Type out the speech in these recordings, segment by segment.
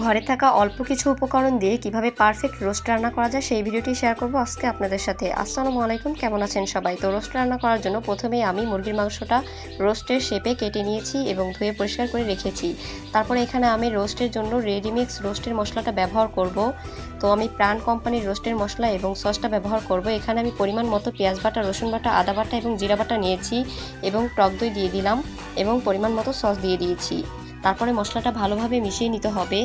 ঘরে থাকা অল্প কিছু উপকরণ দিয়ে কীভাবে পারফেক্ট রোস্ট রান্না করা যায় সেই ভিডিওটি শেয়ার করব আজকে আপনাদের সাথে। আসসালামু আলাইকুম, কেমন আছেন সবাই? তো রোস্ট রান্না করার জন্য প্রথমেই আমি মুরগির মাংসটা রোস্টের শেপে কেটে নিয়েছি এবং ধুয়ে পরিষ্কার করে রেখেছি। তারপরে এখানে আমি রোস্টের জন্য রেডিমিক্স রোস্টের মশলাটা ব্যবহার করব। তো আমি প্রাণ কোম্পানির রোস্টের মশলা এবং সসটা ব্যবহার করব। এখানে আমি পরিমাণ মতো পেঁয়াজ বাটা, রসুন বাটা, আদা বাটা এবং জিরা বাটা নিয়েছি এবং টক দই দিয়ে দিলাম এবং পরিমাণ মতো সস দিয়ে দিয়েছি। তারপরে মশলাটা ভালোভাবে মিশিয়ে নিতে হবে।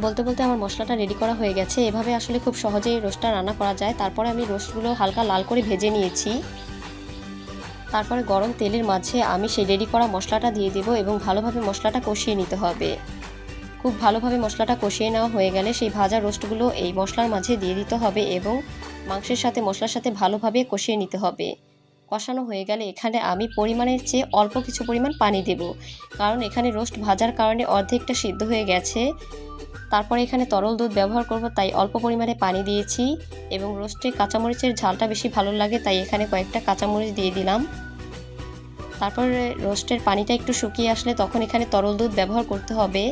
বলতে বলতে আমার মশলাটা রেডি করা হয়ে গেছে। এভাবে আসলে খুব সহজেই রোস্টটা রান্না করা যায়। তারপরে আমি রোস্টগুলো হালকা লাল করে ভেজে নিয়েছি। তারপরে গরম তেলের মাঝে আমি সেই রেডি করা মশলাটা দিয়ে দেবো এবং ভালোভাবে মশলাটা কষিয়ে নিতে হবে। খুব ভালোভাবে মশলাটা কষিয়ে নেওয়া হয়ে গেলে সেই ভাজা রোস্টগুলো এই মশলার মাঝে দিয়ে দিতে হবে এবং মাংসের সাথে মশলার সাথে ভালোভাবে কষিয়ে নিতে হবে। কষানো হয়ে গেলে এখানে আমি পরিমাণের চেয়ে অল্প কিছু পরিমাণ পানি দেব। কারণ এখানে রোস্ট ভাজার কারণে অর্ধেকটা সিদ্ধ হয়ে গেছে। তারপরে এখানে তরল দুধ ব্যবহার করব, তাই অল্প পরিমাণে পানি দিয়েছি এবং রোস্টে কাঁচামরিচের ঝালটা বেশি ভালো লাগে, তাই এখানে কয়েকটা কাঁচামরিচ দিয়ে দিলাম। তারপরে রোস্টের পানিটা একটু শুকিয়ে আসলে তখন এখানে তরল দুধ ব্যবহার করতে হবে।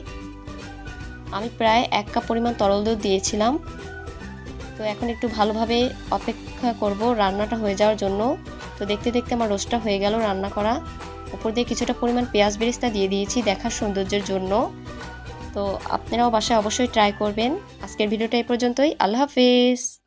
আমি প্রায় এক কাপ পরিমাণ তরল দুধ দিয়েছিলাম। তো এখন একটু ভালোভাবে অপেক্ষা করব রান্নাটা হয়ে যাওয়ার জন্য। তো দেখতে দেখতে আমার রোস্টটা হয়ে গেল রান্না করা। উপর দিয়ে কিছুটা পরিমাণ পেঁয়াজ বেরেস্তা দিয়ে দিয়েছি দেখার সৌন্দর্যের জন্য। তো আপনারাও বাসায় অবশ্যই ট্রাই করবেন। আজকের ভিডিওটা এই পর্যন্তই। আল্লাহ হাফিজ।